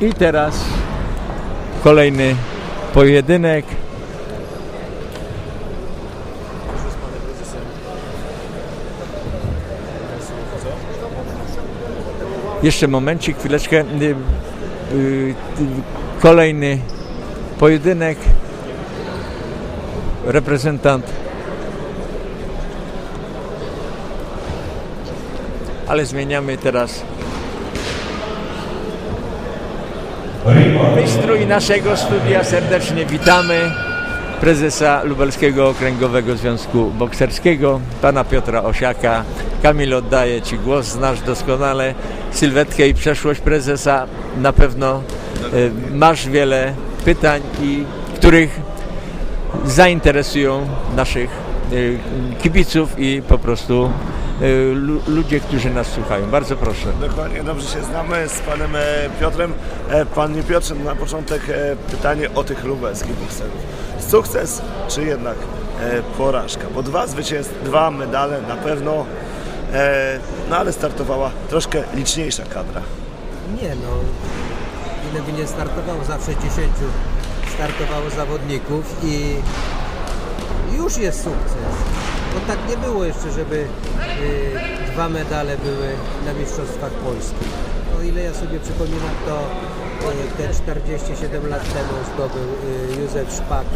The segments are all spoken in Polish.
I teraz kolejny pojedynek. Jeszcze momencik, chwileczkę. Y, y, y, Kolejny pojedynek. Reprezentant. Ale zmieniamy teraz wystrój naszego studia. Serdecznie witamy prezesa Lubelskiego Okręgowego Związku Bokserskiego, pana Piotra Osiaka. Kamil, oddaję Ci głos, znasz doskonale sylwetkę i przeszłość prezesa. Na pewno y, masz wiele pytań, i których zainteresują naszych y, kibiców i po prostu ludzie, którzy nas słuchają. Bardzo proszę. Dokładnie, dobrze się znamy z panem e, Piotrem. E, Panie Piotrze, na początek e, pytanie o tych lubelskich bokserów. Sukces czy jednak porażka? Bo dwa zwycięstwa, dwa medale na pewno, no ale startowała troszkę liczniejsza kadra. Nie no, ile by nie startowało, zawsze 10 startowało zawodników i już jest sukces. Bo tak nie było jeszcze, żeby y, dwa medale były na Mistrzostwach Polski. O ile ja sobie przypominam, to y, te 47 lat temu zdobył y, Józef Szpak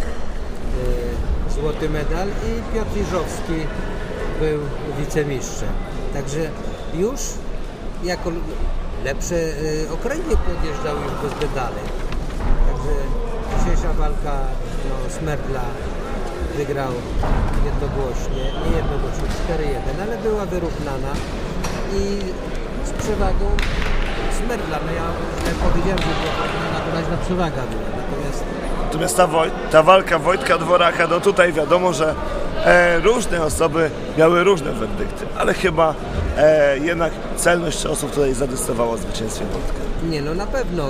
y, złoty medal i Piotr Iżowski był wicemistrzem. Także już jako lepsze y, okręgi podjeżdżały już bez medali. Także dzisiejsza walka no, Smerdla wygrał jednogłośnie, nie jednogłośnie, 4-1, ale była wyrównana i z przewagą Smerdla. No ja jak powiedziałem, że była raźna przewaga była. Natomiast Natomiast ta, Woj- ta walka Wojtka Dworaka, no tutaj wiadomo, że e, różne osoby miały różne werdykty, ale chyba e, jednak celność osób tutaj zadecydowała o zwycięstwie Wojtka. Nie, no na pewno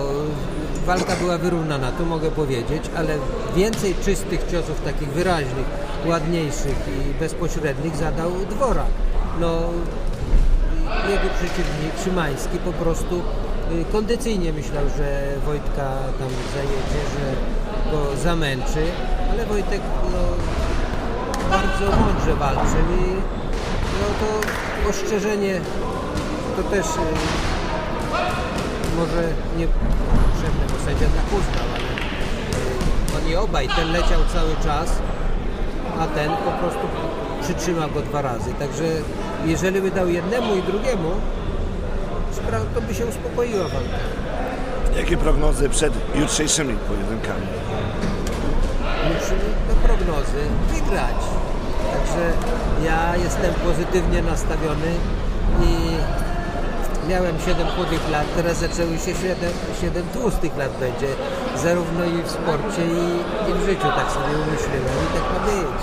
walka była wyrównana, to mogę powiedzieć, ale więcej czystych ciosów, takich wyraźnych, ładniejszych i bezpośrednich zadał Dworak. No, jego przeciwnik Szymański po prostu y, kondycyjnie myślał, że Wojtka tam zajedzie, że go zamęczy, ale Wojtek no, bardzo mądrze walczył i no to ostrzeżenie to też y, może nie potrzebne, bo sędzia tak uznał, ale y, oni obaj, ten leciał cały czas, a ten po prostu przytrzymał go dwa razy. Także jeżeli by dał jednemu i drugiemu, to by się uspokoiła walka. Jakie prognozy przed jutrzejszymi pojedynkami? Musimy do prognozy wygrać. Także ja jestem pozytywnie nastawiony i miałem 7 chudych lat, teraz zaczęły się 7, 7 tłustych lat będzie. Zarówno i w sporcie i, i w życiu tak sobie umyśliłem i tak ma być.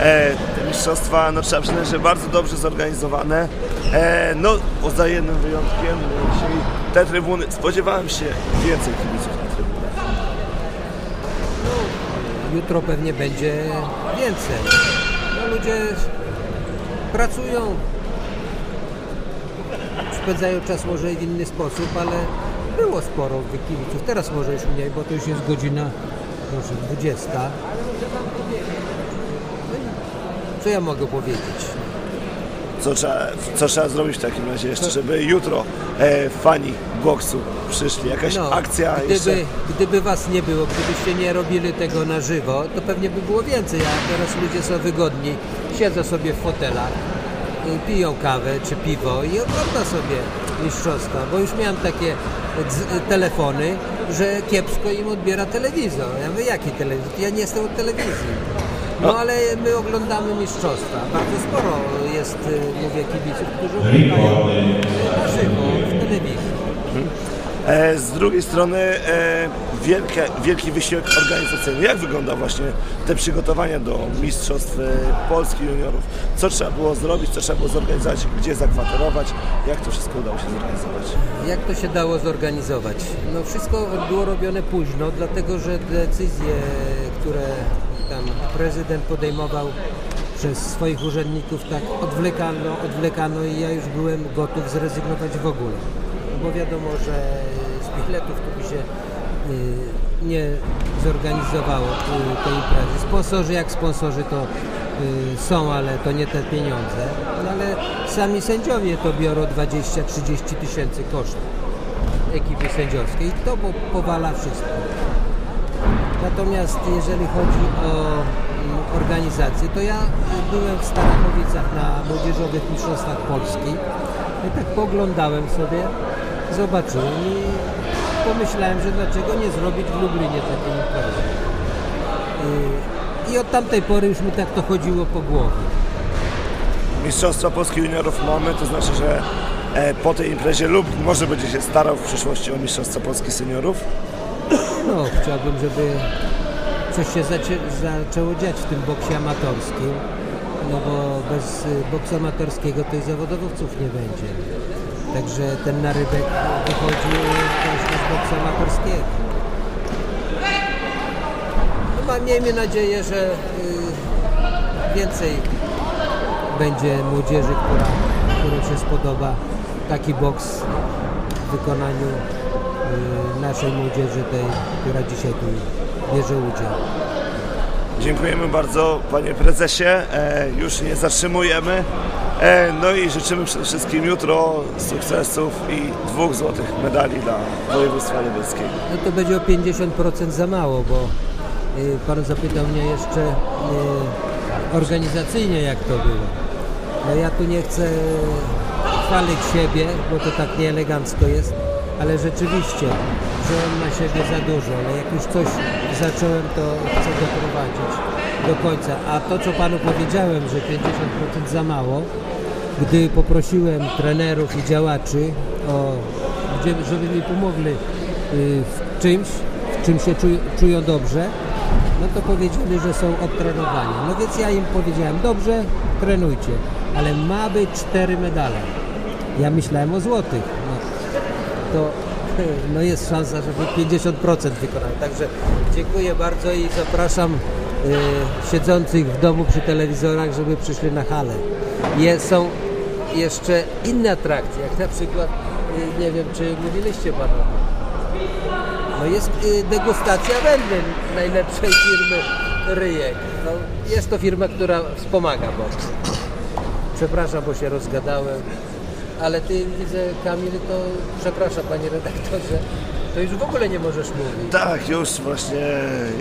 E, te mistrzostwa, no trzeba przyznać, że bardzo dobrze zorganizowane. E, no, poza jednym wyjątkiem, no, dzisiaj te trybuny, spodziewałem się więcej kibiców na trybunach. Jutro pewnie będzie więcej. No, ludzie pracują, spędzają czas może w inny sposób, ale było sporo kibiców. Teraz może już mniej, bo to już jest godzina proszę, 20. No i co ja mogę powiedzieć? Co trzeba, co trzeba zrobić w takim razie jeszcze, żeby jutro e, fani boksu przyszli? Jakaś akcja jeszcze? No, gdyby, gdyby was nie było, gdybyście nie robili tego na żywo, to pewnie by było więcej, a teraz ludzie są wygodni, siedzą sobie w fotelach, piją kawę czy piwo i ogląda sobie mistrzostwa, bo już miałem takie dz- telefony, że kiepsko im odbiera telewizor. Ja mówię, jaki telewizor? Ja nie jestem od telewizji. No ale my oglądamy mistrzostwa. Bardzo sporo jest, y, mówię, kibiców, którzy oglądają na żywo w telewizji. E, z drugiej strony e, wielkie, wielki wysiłek organizacyjny. Jak wygląda właśnie te przygotowania do Mistrzostw e, Polski juniorów? Co trzeba było zrobić, co trzeba było zorganizować, gdzie zakwaterować? Jak to wszystko udało się zorganizować? Jak to się dało zorganizować? No wszystko było robione późno, dlatego że decyzje, które tam prezydent podejmował przez swoich urzędników tak odwlekano, odwlekano i ja już byłem gotów zrezygnować w ogóle. Bo wiadomo, że biletów, to by się y, nie zorganizowało y, tej imprezy. Sponsorzy jak sponsorzy to y, są, ale to nie te pieniądze. No ale sami sędziowie to biorą 20-30 tysięcy kosztów ekipy sędziowskiej i to po- powala wszystko. Natomiast jeżeli chodzi o mm, organizację, to ja byłem w Starachowicach na Młodzieżowych Mistrzostwach Polski i tak poglądałem sobie, zobaczyłem i pomyślałem, że dlaczego nie zrobić w Lublinie takiej imprezy. Y, I od tamtej pory już mi tak to chodziło po głowie. Mistrzostwa Polski Juniorów mamy, to znaczy, że e, po tej imprezie lub może będzie się starał w przyszłości o Mistrzostwa Polski Seniorów. No, chciałbym, żeby coś się zaczę, zaczęło dziać w tym boksie amatorskim, no bo bez y, boksu amatorskiego to i zawodowców nie będzie. Także ten narybek wychodzi właśnie z boksu amatorskiego. No, miejmy nadzieję, że y, więcej będzie młodzieży, która, którym się spodoba taki boks w wykonaniu y, naszej młodzieży, tej, która dzisiaj tu bierze udział. Dziękujemy bardzo panie prezesie, e, już nie zatrzymujemy. E, no i życzymy przede wszystkim jutro sukcesów i dwóch złotych medali dla województwa lubelskiego. No to będzie o 50% za mało, bo y, pan zapytał mnie jeszcze y, organizacyjnie jak to było. No ja tu nie chcę chwalić siebie, bo to tak nieelegancko jest, ale rzeczywiście wziąłem na siebie za dużo, ale jak już coś zacząłem, to chcę doprowadzić do końca. A to, co panu powiedziałem, że 50% za mało, gdy poprosiłem trenerów i działaczy, o, żeby mi pomogli y, w czymś, w czym się czuj, czują dobrze, no to powiedzieli, że są odtrenowani. No więc ja im powiedziałem, dobrze, trenujcie, ale ma być cztery medale. Ja myślałem o złotych. No, to no jest szansa, żeby 50% wykonać. Także dziękuję bardzo i zapraszam siedzących w domu przy telewizorach, żeby przyszli na halę. Są jeszcze inne atrakcje, jak na przykład, y, nie wiem czy mówiliście panu, no jest y, degustacja wędlin najlepszej firmy Ryjek. No, jest to firma, która wspomaga boks. Przepraszam, bo się rozgadałem. Ale ty widzę, Kamil, to przepraszam panie redaktorze, to już w ogóle nie możesz mówić. Tak, już właśnie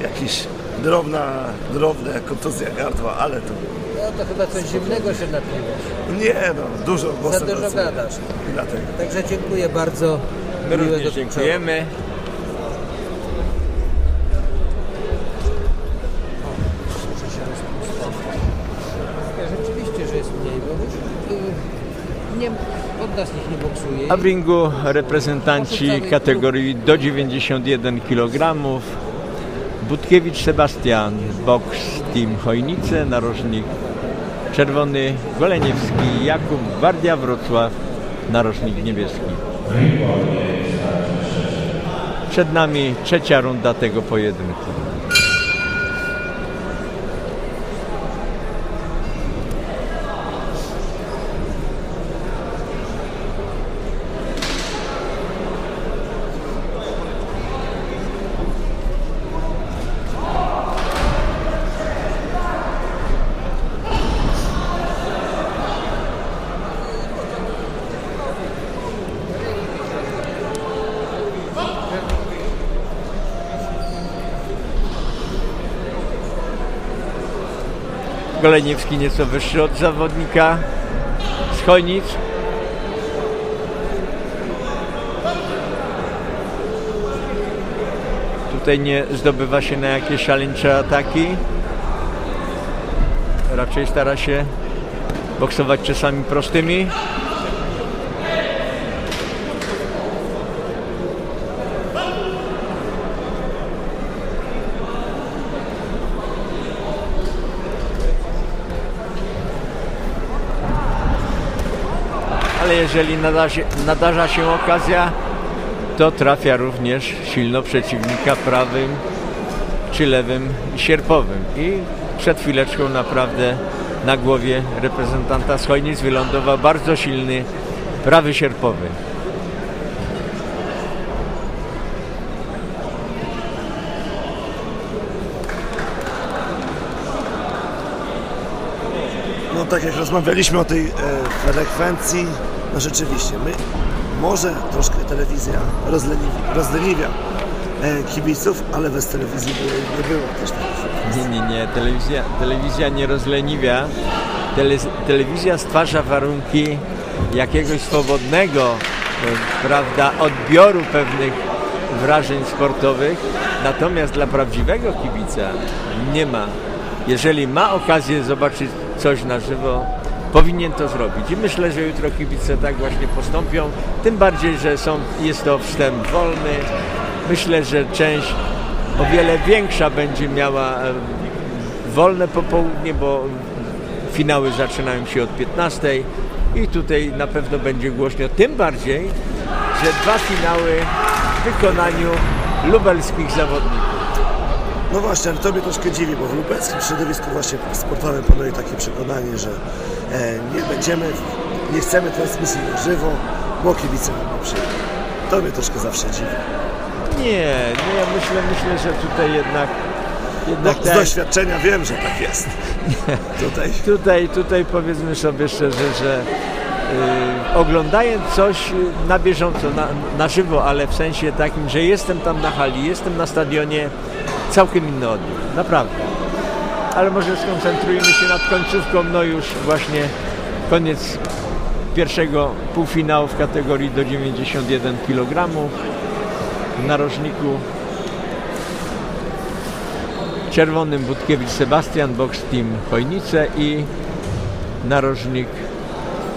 jakiś drobna, drobna kontuzja gardła, ale to No to chyba coś zimnego się napiłeś. nie no, dużo Za głosem dużo gadasz. Dlatego. Także dziękuję bardzo. My Miłego również dziękujemy. Rzeczywiście, że jest mniej, bo już nie, od nas nikt nie boksuje. A w ringu reprezentanci kategorii do 91 kg. Budkiewicz Sebastian, boks Team Chojnice, narożnik czerwony, Goleniewski, Jakub, Gwardia Wrocław, narożnik niebieski. Przed nami trzecia runda tego pojedynku. Goleniewski nieco wyższy od zawodnika z. Tutaj nie zdobywa się na jakieś szaleńcze ataki. Raczej stara się boksować czasami prostymi. Ale jeżeli nadarza, się okazja, to trafia również silno przeciwnika prawym czy lewym sierpowym. I przed chwileczką naprawdę na głowie reprezentanta z Chojnic wylądował bardzo silny prawy sierpowy. Tak jak rozmawialiśmy o tej e, frekwencji, no rzeczywiście, my, może troszkę telewizja rozleniwi, rozleniwia e, kibiców, ale bez telewizji by nie było też takich. Nie, nie, nie. Telewizja, telewizja nie rozleniwia. Tele, telewizja stwarza warunki jakiegoś swobodnego, e, prawda, odbioru pewnych wrażeń sportowych. Natomiast dla prawdziwego kibica nie ma. Jeżeli ma okazję zobaczyć coś na żywo, powinien to zrobić. I myślę, że jutro kibice tak właśnie postąpią. Tym bardziej, że są, jest to wstęp wolny. Myślę, że część o wiele większa będzie miała wolne popołudnie, bo finały zaczynają się od 15 i tutaj na pewno będzie głośno. Tym bardziej, że dwa finały w wykonaniu lubelskich zawodników. No właśnie, ale to mnie troszkę dziwi, bo w lubelskim środowisku właśnie sportowym panuje takie przekonanie, że e, nie będziemy, nie chcemy transmisji na żywo, bo kibice nam nie przyjdą. To mnie troszkę zawsze dziwi. Nie, nie, myślę, myślę, że tutaj jednak, No, z tak, doświadczenia wiem, że tak jest. Tutaj tutaj, tutaj powiedzmy sobie szczerze, że y, oglądając coś na bieżąco, na, na żywo, ale w sensie takim, że jestem tam na hali, jestem na stadionie, całkiem inny odbiór, naprawdę. Ale może skoncentrujmy się nad końcówką, no już właśnie koniec pierwszego półfinału w kategorii do 91 kg w narożniku czerwonym Budkiewicz Sebastian, Box Team Chojnice i narożnik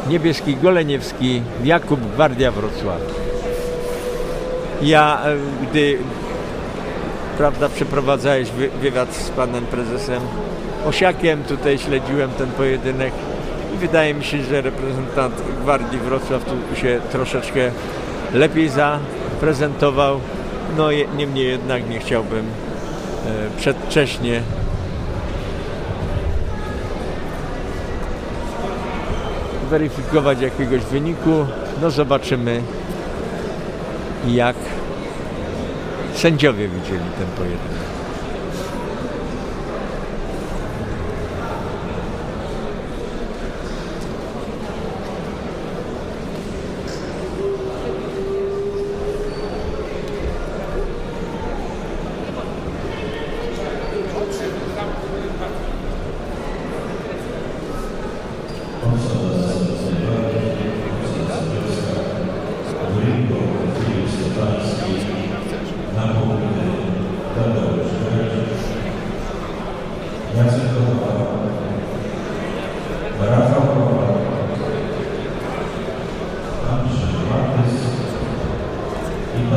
niebieski Goleniewski Jakub Gwardia Wrocław. Ja, e, gdy prawda, przeprowadzałeś wy- wywiad z panem prezesem Osiakiem, tutaj śledziłem ten pojedynek i wydaje mi się, że reprezentant Gwardii Wrocław tu się troszeczkę lepiej zaprezentował. No niemniej jednak nie chciałbym e, przedwcześnie weryfikować jakiegoś wyniku. No zobaczymy jak sędziowie widzieli ten pojedynek.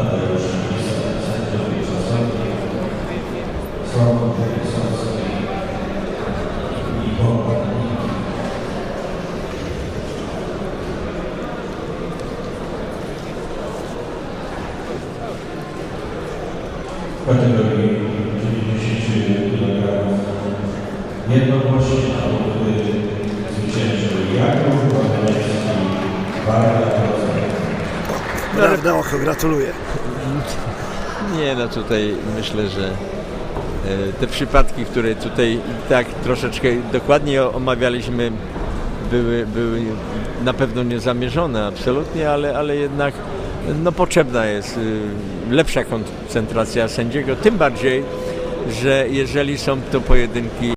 方よろしく prawda oko gratuluję. Nie, no tutaj myślę, że e, te przypadki, które tutaj tak troszeczkę dokładnie o- omawialiśmy, były, były na pewno niezamierzone absolutnie, ale, ale jednak no, potrzebna jest y, lepsza koncentracja sędziego, tym bardziej, że jeżeli są to pojedynki